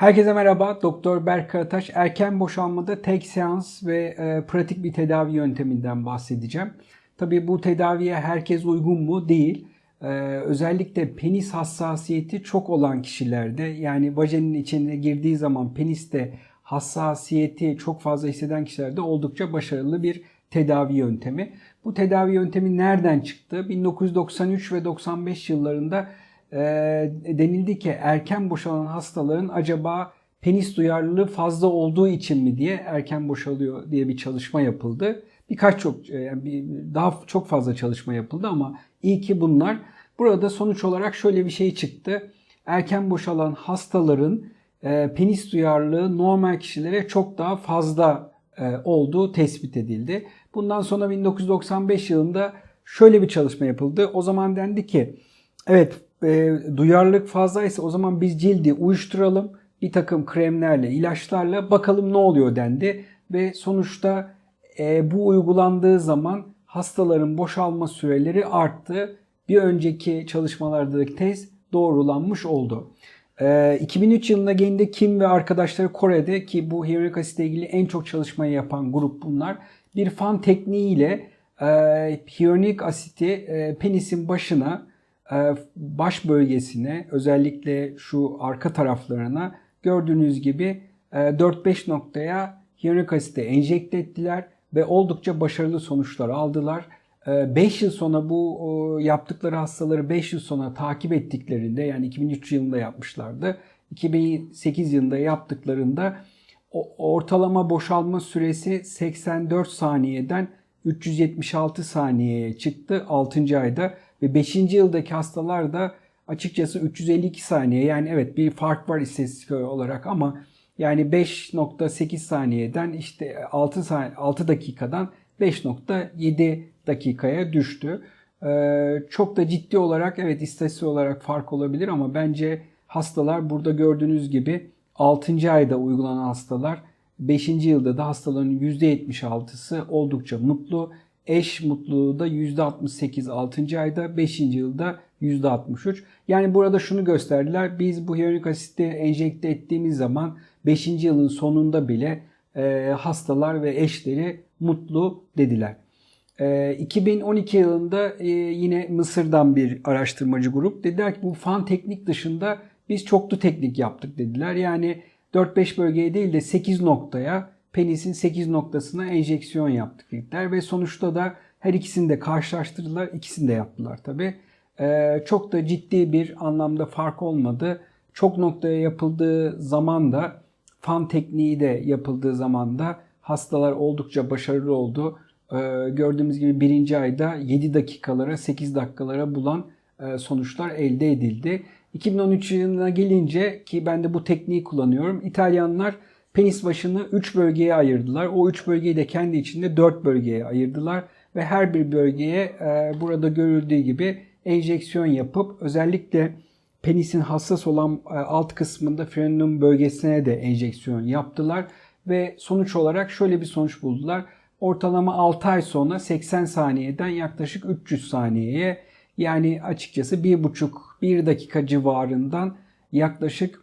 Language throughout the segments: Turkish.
Herkese merhaba. Doktor Berk Karataş. Erken boşalmada tek seans ve e, pratik bir tedavi yönteminden bahsedeceğim. Tabii bu tedaviye herkes uygun mu? Değil. E, özellikle penis hassasiyeti çok olan kişilerde yani vajenin içine girdiği zaman peniste hassasiyeti çok fazla hisseden kişilerde oldukça başarılı bir tedavi yöntemi. Bu tedavi yöntemi nereden çıktı? 1993 ve 95 yıllarında e, denildi ki erken boşalan hastaların acaba penis duyarlılığı fazla olduğu için mi diye erken boşalıyor diye bir çalışma yapıldı. Birkaç çok yani bir, daha çok fazla çalışma yapıldı ama iyi ki bunlar. Burada sonuç olarak şöyle bir şey çıktı. Erken boşalan hastaların e, penis duyarlılığı normal kişilere çok daha fazla e, olduğu tespit edildi. Bundan sonra 1995 yılında şöyle bir çalışma yapıldı. O zaman dendi ki evet e, duyarlılık fazlaysa o zaman biz cildi uyuşturalım. Bir takım kremlerle, ilaçlarla bakalım ne oluyor dendi. Ve sonuçta e, bu uygulandığı zaman hastaların boşalma süreleri arttı. Bir önceki çalışmalardaki tez doğrulanmış oldu. E, 2003 yılında gelinde Kim ve arkadaşları Kore'de ki bu hyaluronik asitle ilgili en çok çalışmayı yapan grup bunlar. Bir fan tekniğiyle e, hyaluronik asiti e, penisin başına baş bölgesine özellikle şu arka taraflarına gördüğünüz gibi 4-5 noktaya hyaluronik asite enjekte ettiler ve oldukça başarılı sonuçlar aldılar. 5 yıl sonra bu yaptıkları hastaları 5 yıl sonra takip ettiklerinde yani 2003 yılında yapmışlardı. 2008 yılında yaptıklarında ortalama boşalma süresi 84 saniyeden 376 saniyeye çıktı 6. ayda ve 5. yıldaki hastalar da açıkçası 352 saniye yani evet bir fark var istatistik olarak ama yani 5.8 saniyeden işte 6, saniye, 6 dakikadan 5.7 dakikaya düştü. Ee, çok da ciddi olarak evet istatistik olarak fark olabilir ama bence hastalar burada gördüğünüz gibi 6. ayda uygulanan hastalar 5. yılda da hastaların %76'sı oldukça mutlu. Eş mutluluğu da %68 6. ayda, 5. yılda %63. Yani burada şunu gösterdiler. Biz bu hyaluronik asitte enjekte ettiğimiz zaman 5. yılın sonunda bile e, hastalar ve eşleri mutlu dediler. E, 2012 yılında e, yine Mısır'dan bir araştırmacı grup dediler ki bu fan teknik dışında biz çoklu teknik yaptık dediler. Yani 4-5 bölgeye değil de 8 noktaya penisin 8 noktasına enjeksiyon yaptık dediler ve sonuçta da her ikisini de karşılaştırdılar. İkisini de yaptılar tabi. Ee, çok da ciddi bir anlamda fark olmadı. Çok noktaya yapıldığı zaman da fan tekniği de yapıldığı zaman da hastalar oldukça başarılı oldu. Ee, gördüğümüz gibi birinci ayda 7 dakikalara 8 dakikalara bulan e, sonuçlar elde edildi. 2013 yılına gelince ki ben de bu tekniği kullanıyorum. İtalyanlar penis başını 3 bölgeye ayırdılar. O 3 bölgeyi de kendi içinde 4 bölgeye ayırdılar. Ve her bir bölgeye e, burada görüldüğü gibi enjeksiyon yapıp özellikle penisin hassas olan e, alt kısmında frenum bölgesine de enjeksiyon yaptılar. Ve sonuç olarak şöyle bir sonuç buldular. Ortalama 6 ay sonra 80 saniyeden yaklaşık 300 saniyeye yani açıkçası 1,5-1 dakika civarından yaklaşık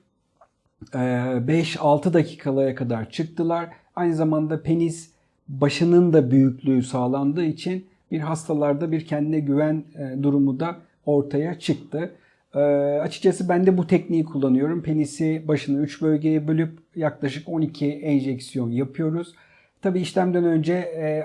5-6 dakikalara kadar çıktılar. Aynı zamanda penis başının da büyüklüğü sağlandığı için bir hastalarda bir kendine güven durumu da ortaya çıktı. açıkçası ben de bu tekniği kullanıyorum. Penisi başını 3 bölgeye bölüp yaklaşık 12 enjeksiyon yapıyoruz. Tabi işlemden önce e,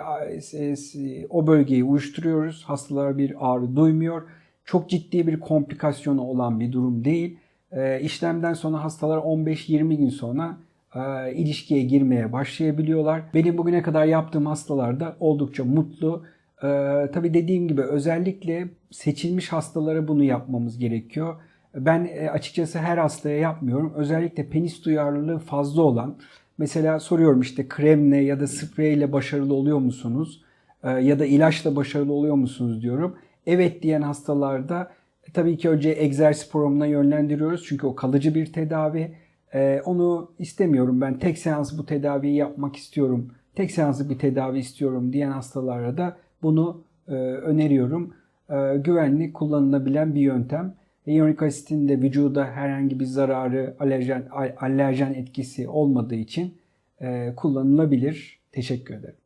e, o bölgeyi uyuşturuyoruz. Hastalar bir ağrı duymuyor. Çok ciddi bir komplikasyonu olan bir durum değil. E, işlemden sonra hastalar 15-20 gün sonra e, ilişkiye girmeye başlayabiliyorlar. Benim bugüne kadar yaptığım hastalar da oldukça mutlu. E, tabii dediğim gibi özellikle seçilmiş hastalara bunu yapmamız gerekiyor. Ben e, açıkçası her hastaya yapmıyorum. Özellikle penis duyarlılığı fazla olan Mesela soruyorum işte kremle ya da spreyle başarılı oluyor musunuz? Ee, ya da ilaçla başarılı oluyor musunuz diyorum. Evet diyen hastalarda tabii ki önce egzersiz programına yönlendiriyoruz. Çünkü o kalıcı bir tedavi. Ee, onu istemiyorum ben tek seans bu tedaviyi yapmak istiyorum. Tek seanslı bir tedavi istiyorum diyen hastalara da bunu e, öneriyorum. E, güvenli kullanılabilen bir yöntem. Hyaluronik asitin de vücuda herhangi bir zararı, alerjen, alerjen etkisi olmadığı için e, kullanılabilir. Teşekkür ederim.